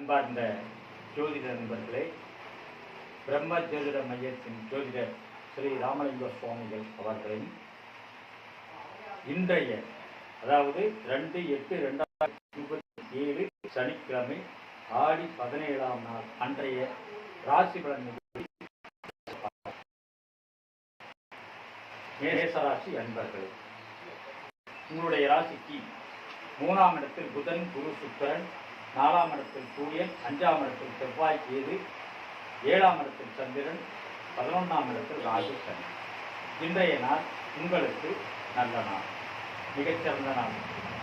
அன்பார்ந்த ஜோதிட நண்பர்களே பிரம்ம ஜோதிட மையத்தின் ஜோதிடர் ஸ்ரீ ராமலிங்க சுவாமிகள் அவர்களின் இன்றைய அதாவது ரெண்டு எட்டு ரெண்டாயிரத்தி இருபத்தி ஏழு சனிக்கிழமை ஆடி பதினேழாம் நாள் அன்றைய ராசி பலன் நிகழ்ச்சி மேசராசி அன்பர்களே உங்களுடைய ராசிக்கு மூணாம் இடத்தில் புதன் குரு சுக்கரன் நாலாம் இடத்தில் சூரியன் அஞ்சாம் இடத்தில் செவ்வாய் கேது ஏழாம் இடத்தில் சந்திரன் பதினொன்றாம் இடத்தில் ராகு சனி. இன்றைய நாள் உங்களுக்கு நல்ல நாள் மிகச்சிறந்த நாள்.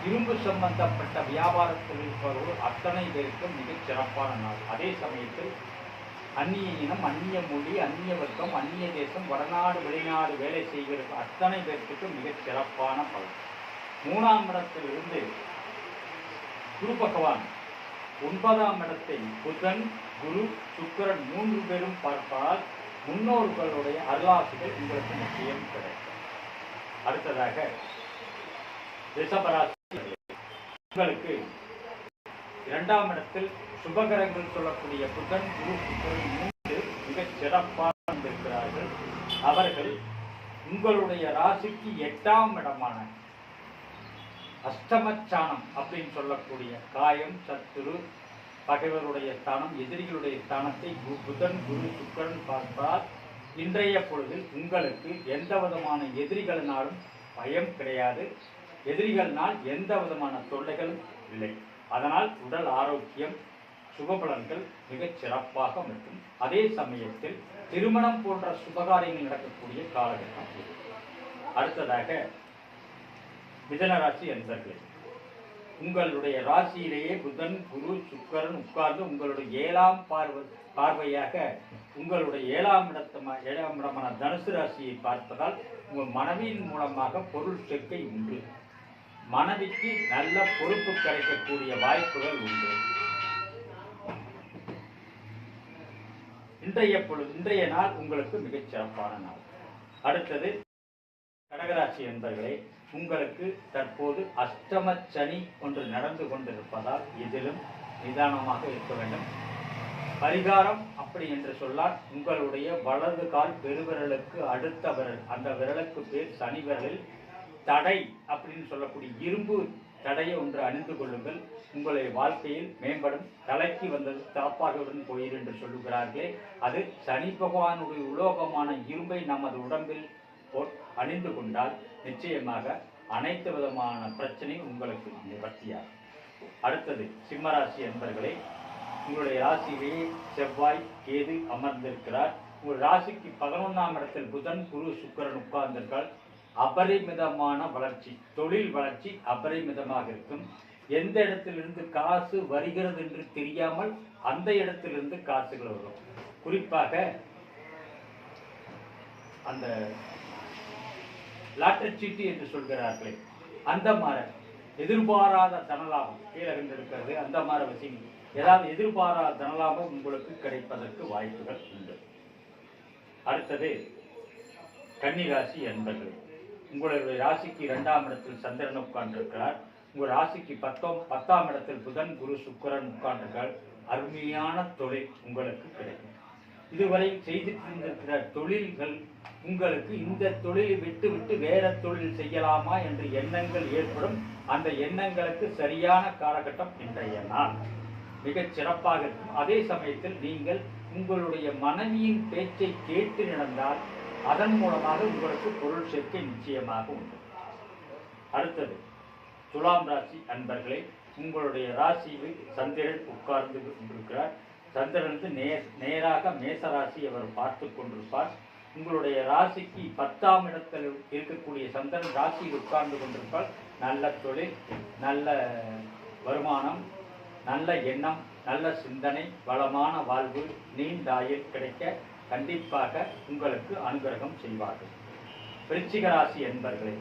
இரும்பு சம்பந்தப்பட்ட வியாபாரத்தில் இருப்பவர்கள் அத்தனை பேருக்கும் மிகச் சிறப்பான நாள். அதே சமயத்தில் அந்நிய இனம் அந்நிய மொழி அந்நிய வர்க்கம் அந்நிய தேசம் வடநாடு வெளிநாடு வேலை செய்கிற அத்தனை பேர்த்துக்கும் மிகச் சிறப்பான பலன். மூணாம் இடத்திலிருந்து குரு பகவான் ஒன்பதாம் இடத்தை புதன் குரு சுக்கிரன் மூன்று பேரும் பார்ப்பால் முன்னோர்களுடைய அருளாசிகள் உங்களுக்கு நிச்சயம் கிடைக்கும். அடுத்ததாக ரிஷபராசி உங்களுக்கு இரண்டாம் இடத்தில் சுபகரங்கள் சொல்லக்கூடிய புதன் குரு சுக்கரன் மூன்று மிகச் சிறப்பாக இருக்கிறார்கள் அவர்கள் உங்களுடைய ராசிக்கு எட்டாம் இடமான அஸ்தமச்சானம் அப்படின்னு சொல்லக்கூடிய காயம் சத்துரு பகைவருடைய ஸ்தானம் எதிரிகளுடைய ஸ்தானத்தை கு- புதன் குரு சுக்கரன் பார்த்தால் இன்றைய பொழுதில் உங்களுக்கு எந்த விதமான எதிரிகளினாலும் பயம் கிடையாது. எதிரிகளினால் எந்த விதமான தொல்லைகளும் இல்லை. அதனால் உடல் ஆரோக்கியம் சுபபலன்கள் மிகச் சிறப்பாக இருக்கும். அதே சமயத்தில் திருமணம் போன்ற சுபகாரியங்கள் நடக்கக்கூடிய காலகட்டம் அடுத்ததாக மிதன ராசி உங்களுடைய ராசியிலேயே புதன் குரு சுக்கரன் உட்கார்ந்து உங்களுடைய ஏழாம் பார்வை பார்வையாக உங்களுடைய ஏழாம் இடத்தமா ஏழாம் இடமான தனுசு ராசியை பார்ப்பதால் உங்கள் மனைவியின் மூலமாக பொருள் சேர்க்கை உண்டு. மனைவிக்கு நல்ல பொறுப்பு கிடைக்கக்கூடிய வாய்ப்புகள் உண்டு. இன்றைய பொழுது இன்றைய நாள் உங்களுக்கு மிகச் சிறப்பான நாள். அடுத்தது கடகராசி என்பர்களே உங்களுக்கு தற்போது அஷ்டம சனி ஒன்று நடந்து கொண்டிருப்பதால் இதிலும் நிதானமாக இருக்க வேண்டும். பரிகாரம் அப்படி என்று சொன்னால் உங்களுடைய வலது கால் பெருவிரலுக்கு அடுத்த விரல் அந்த விரலுக்கு பேர் சனி விரலில் தடை அப்படின்னு சொல்லக்கூடிய இரும்பு தடையை ஒன்று அணிந்து கொள்ளுங்கள். உங்களுடைய வாழ்க்கையில் மேம்படும் தலைக்கு வந்தது தலப்பாகவுடன் போயிரு என்று சொல்லுகிறார்களே அது சனி பகவானுடைய உலோகமான இரும்பை நமது உடம்பில் அணிந்து கொண்டால் நிச்சயமாக அனைத்து விதமான பிரச்சனையும் உங்களுக்கு நிவர்த்தியாகும் அடுத்தது சிம்மராசி என்பர்களே உங்களுடைய ராசியிலேயே செவ்வாய் கேது அமர்ந்திருக்கிறார். உங்கள் ராசிக்கு பதினொன்றாம் இடத்தில் புதன் குரு சுக்கரன் உட்கார்ந்திருக்கால் அபரிமிதமான வளர்ச்சி தொழில் வளர்ச்சி அபரிமிதமாக இருக்கும். எந்த இடத்திலிருந்து காசு வருகிறது என்று தெரியாமல் அந்த இடத்திலிருந்து காசுகள் வரும். குறிப்பாக அந்த லாட்டரி சீட்டு என்று சொல்கிறார்களே அந்த மாதிரி எதிர்பாராத தனலாபம் கீழே இருக்கிறது அந்த மாதிரி விஷயம் ஏதாவது எதிர்பாராத தனலாபம் உங்களுக்கு கிடைப்பதற்கு வாய்ப்புகள் உண்டு. அடுத்தது கன்னிராசி என்பது. உங்களுடைய ராசிக்கு இரண்டாம் இடத்தில் சந்திரன் உட்கார்ந்திருக்கிறார். உங்கள் ராசிக்கு பத்தோம் பத்தாம் இடத்தில் புதன் குரு சுக்கரன் உட்கார்ந்திருக்கிறார். அருமையான தொழில் உங்களுக்கு கிடைக்கும். இதுவரை செய்துட்டு தொழில்கள் உங்களுக்கு இந்த தொழிலை விட்டு விட்டு வேற தொழில் செய்யலாமா என்ற எண்ணங்கள் ஏற்படும். அந்த எண்ணங்களுக்கு சரியான காலகட்டம் இன்றைய நாள். மிகச் சிறப்பாக இருக்கும். அதே சமயத்தில் நீங்கள் உங்களுடைய மனைவியின் பேச்சை கேட்டு நடந்தால் அதன் மூலமாக உங்களுக்கு பொருள் சேர்க்கை நிச்சயமாக உண்டு. அடுத்தது துலாம் ராசி அன்பர்களே உங்களுடைய ராசியில் சந்திரன் உட்கார்ந்து கொண்டிருக்கிறார். சந்திரனுக்கு நே நேர் நேராக மேச ராசி அவர் பார்த்து கொண்டிருப்பார். உங்களுடைய ராசிக்கு பத்தாம் இடத்தில் இருக்கக்கூடிய சந்திரன் ராசியில் உட்கார்ந்து கொண்டிருப்பால் நல்ல தொழில் நல்ல வருமானம் நல்ல எண்ணம் நல்ல சிந்தனை வளமான வாழ்வு நீண்டாயில் கிடைக்க கண்டிப்பாக உங்களுக்கு அனுகிரகம் செய்வார்கள். விருச்சிக ராசி என்பர்களே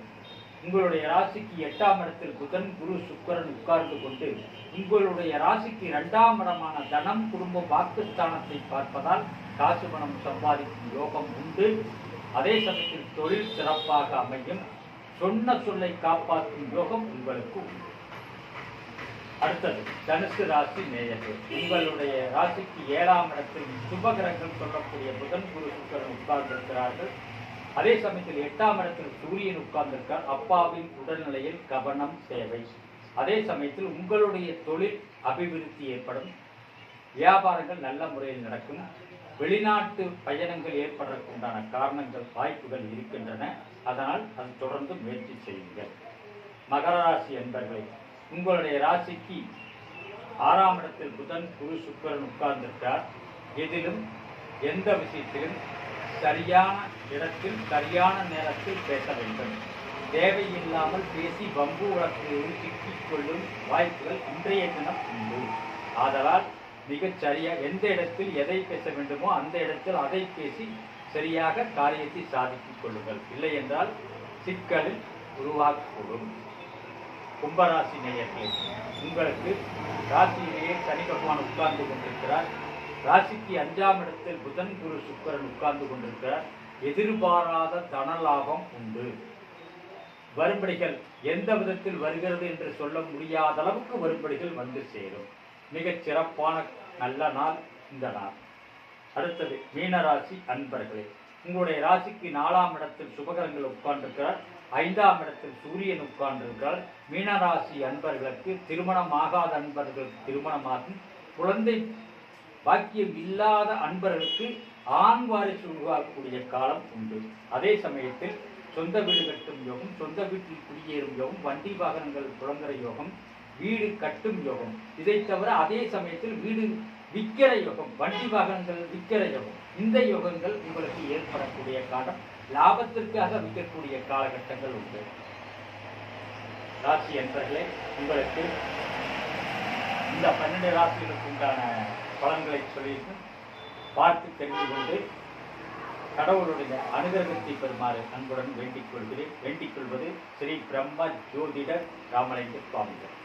உங்களுடைய ராசிக்கு எட்டாம் இடத்தில் புதன் குரு சுக்கரன் உட்கார்ந்து கொண்டு உங்களுடைய ராசிக்கு இரண்டாம் இடமான தனம் குடும்பம் வாக்குஸ்தானத்தை பார்ப்பதால் காசு பணம் சம்பாதிக்கும் யோகம் உண்டு. அதே சமயத்தில் தொழில் சிறப்பாக அமையும். சொன்ன சொல்லை காப்பாற்றும் யோகம் உங்களுக்கு உண்டு. அடுத்தது தனுசு ராசி நேயர்கள். உங்களுடைய ராசிக்கு ஏழாம் இடத்தில் சுபகிரகங்கள் சொல்லக்கூடிய புதன் குரு சுக்கரன் உட்கார்ந்திருக்கிறார்கள். அதே சமயத்தில் எட்டாம் இடத்தில் சூரியன் உட்கார்ந்திருக்கார். அப்பாவின் உடல்நிலையில் கவனம் தேவை. அதே சமயத்தில் உங்களுடைய தொழில் அபிவிருத்தி ஏற்படும். வியாபாரங்கள் நல்ல முறையில் நடக்கும். வெளிநாட்டு பயணங்கள் ஏற்படுறதுக்கு உண்டான காரணங்கள் வாய்ப்புகள் இருக்கின்றன. அதனால் அது தொடர்ந்து முயற்சி செய்யுங்கள். மகர ராசி என்பர்களை உங்களுடைய ராசிக்கு ஆறாம் இடத்தில் புதன் குரு சுக்கரன் உட்கார்ந்திருக்கார். எதிலும் எந்த விஷயத்திலும் சரியான இடத்தில் சரியான நேரத்தில் பேச வேண்டும். தேவையில்லாமல் பேசி பம்பு வழக்குகளில் சிக்கிக் கொள்ளும் வாய்ப்புகள் இன்றைய தினம் உண்டு. ஆதலால் மிகச் சரியாக எந்த இடத்தில் எதை பேச வேண்டுமோ அந்த இடத்தில் அதை பேசி சரியாக காரியத்தை சாதித்துக் கொள்ளுங்கள். இல்லை என்றால் சிக்கலில் உருவாக்கக்கூடும் கும்பராசி நேயர்களே உங்களுக்கு ராசியிலேயே சனி பகவான் உட்கார்ந்து கொண்டிருக்கிறார். ராசிக்கு அஞ்சாம் இடத்தில் புதன் குரு சுக்கரன் உட்கார்ந்து கொண்டிருக்கிற எதிர்பாராத தனலாகம் உண்டு. வரும்படிகள் எந்த விதத்தில் வருகிறது என்று சொல்ல முடியாத அளவுக்கு வரும்படிகள் வந்து சேரும். மிகச் சிறப்பான நல்ல நாள் இந்த நாள். அடுத்தது மீனராசி அன்பர்களே உங்களுடைய ராசிக்கு நாலாம் இடத்தில் சுபகரங்கள் உட்கார்ந்திருக்கிறார். ஐந்தாம் இடத்தில் சூரியன் உட்கார்ந்திருக்கிறார். மீனராசி அன்பர்களுக்கு திருமணம் ஆகாத அன்பர்களுக்கு திருமணமாகும் குழந்தை பாக்கியம் இல்லாத அன்பர்களுக்கு ஆண் வாரிசு உருவாக்கக்கூடிய காலம் உண்டு. அதே சமயத்தில் சொந்த வீடு கட்டும் யோகம் சொந்த வீட்டில் குடியேறும் யோகம் வண்டி வாகனங்கள் புலங்கர யோகம் வீடு கட்டும் யோகம். இதை தவிர அதே சமயத்தில் வீடு விற்கிற யோகம் வண்டி வாகனங்கள் விற்கிற யோகம். இந்த யோகங்கள் உங்களுக்கு ஏற்படக்கூடிய காலம் லாபத்திற்காக விற்கக்கூடிய காலகட்டங்கள் உண்டு. ராசி என்பர்களே உங்களுக்கு இந்த பன்னெண்டு ராசிகளுக்கு உண்டான பலன்களை சொல்லிட்டு பார்த்து தெரிந்து கொண்டு கடவுளுடைய அனுகிரகத்தை பெறுமாறு அன்புடன் வேண்டிக் கொள்கிறேன். வேண்டிக் கொள்வது ஸ்ரீ பிரம்ம ஜோதிடர் ராமலிங்க சுவாமிகள்.